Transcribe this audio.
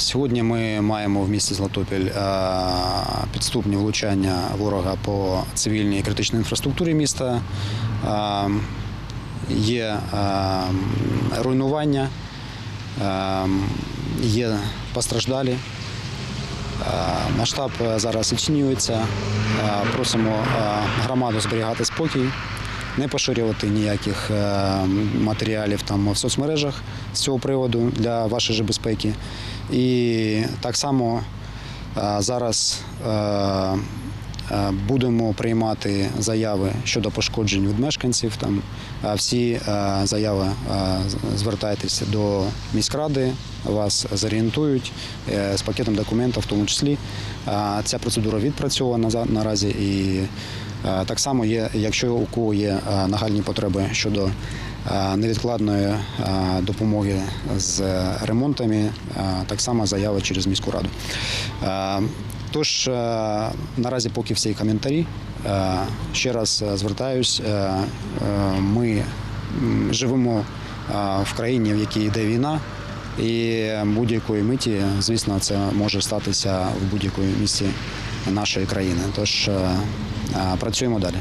Сьогодні ми маємо в місті Златопіль е, підступні влучання ворога по цивільній і критичній інфраструктурі міста. Е, Є е, руйнування, є постраждалі. Масштаб зараз оцінюється. Просимо громаду зберігати спокій, не поширювати ніяких матеріалів там в соцмережах з цього приводу для вашої же безпеки. І так само е, зараз е, е, будемо приймати заяви щодо пошкоджень від мешканців. Там всі заяви звертайтеся до міськради, вас зорієнтують з пакетом документів, в тому числі. Ця процедура відпрацьована наразі і так само є, якщо у кого є е, нагальні потреби щодо е, невідкладної е, допомоги з ремонтами, е, так само заява через міську раду. Е, Тож е, наразі поки всі коментарі. Е, Ще раз е, звертаюсь. е, е, Ми живемо е, в країні, в якій йде війна. І будь-якої миті, звісно, це може статися в будь-якому місці нашої країни. Тож е, е, працюємо далі.